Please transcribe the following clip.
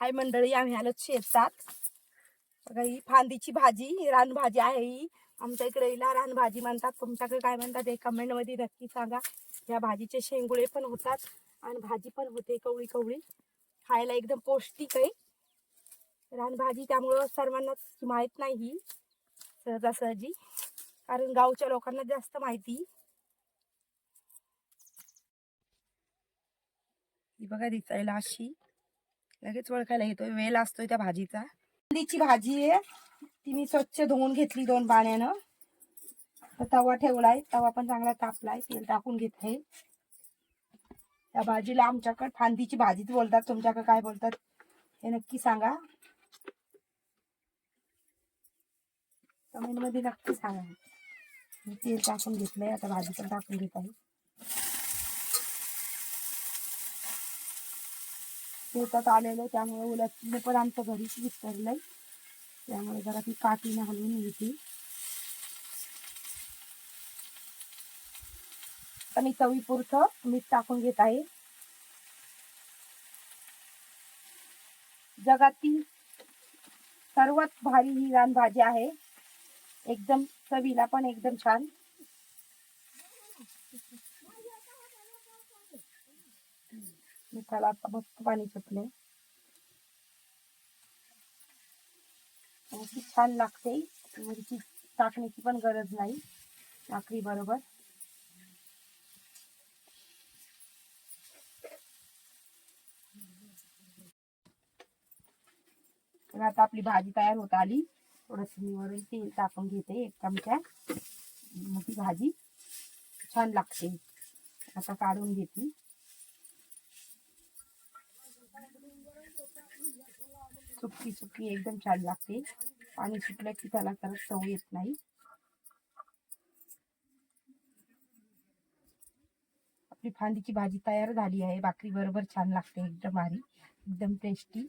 हाय मंडळी आम्ही आलो शेतात. बघा ही फांदीची भाजी ही रानभाजी आहे ही. आमच्या इकडे हिला रानभाजी म्हणतात. तुमच्याकडे काय म्हणतात हे कमेंटमध्ये नक्की सांगा. या भाजीचे शेंगुळे पण होतात आणि भाजी पण होते कवळी कवळी. खायला एकदम पौष्टिक आहे. रानभाजी त्यामुळं सर्वांना माहीत नाही ही सहजासहजी. कारण गावच्या लोकांना जास्त माहिती. ही बघा दिसायला अशी. लगेच ओळखायला येतोय. वेल असतोय त्या भाजीचा. कांदीची भाजी आहे. ती मी स्वच्छ धुवून घेतली दोन पाण्यानं. तर तवा ठेवलाय. तवा पण चांगला तापलाय. तेल टाकून घेतलंय. त्या भाजीला आमच्याकडे फांदीची भाजीच बोलतात. तुमच्याकडे काय बोलतात हे नक्की सांगा. कमेंटमध्ये नक्की सांगा. मी तेल टाकून घेतलंय. आता भाजी पण टाकून घेत आहे. शेतात आलेलो त्यामुळे उलट पण आमचं घरीच विस्तरलंय त्यामुळे जरा ती काठीने हलवून घेते. आता मी चवीपुरतं मीठ टाकून घेत आहे. जगातील सर्वात भारी ही रानभाजी आहे. एकदम चवीला पण एकदम छान. मिठाला आता मस्त पाणी सुटले छान लागते. मिरची टाकण्याची पण गरज नाही. भाकरी बरोबर. तर आता आपली भाजी तयार होत आली. थोडस मी वरून तेल टाकून घेते. एक चमचा मग ती भाजी. छान लागते. आता काढून घेते. सुकी सुकी एकदम छान लागते. पाणी सुटलं की त्याला तर चव येत नाही. आपली फांदीची भाजी तयार झाली आहे. भाकरी बरोबर छान लागते. एकदम भारी एकदम टेस्टी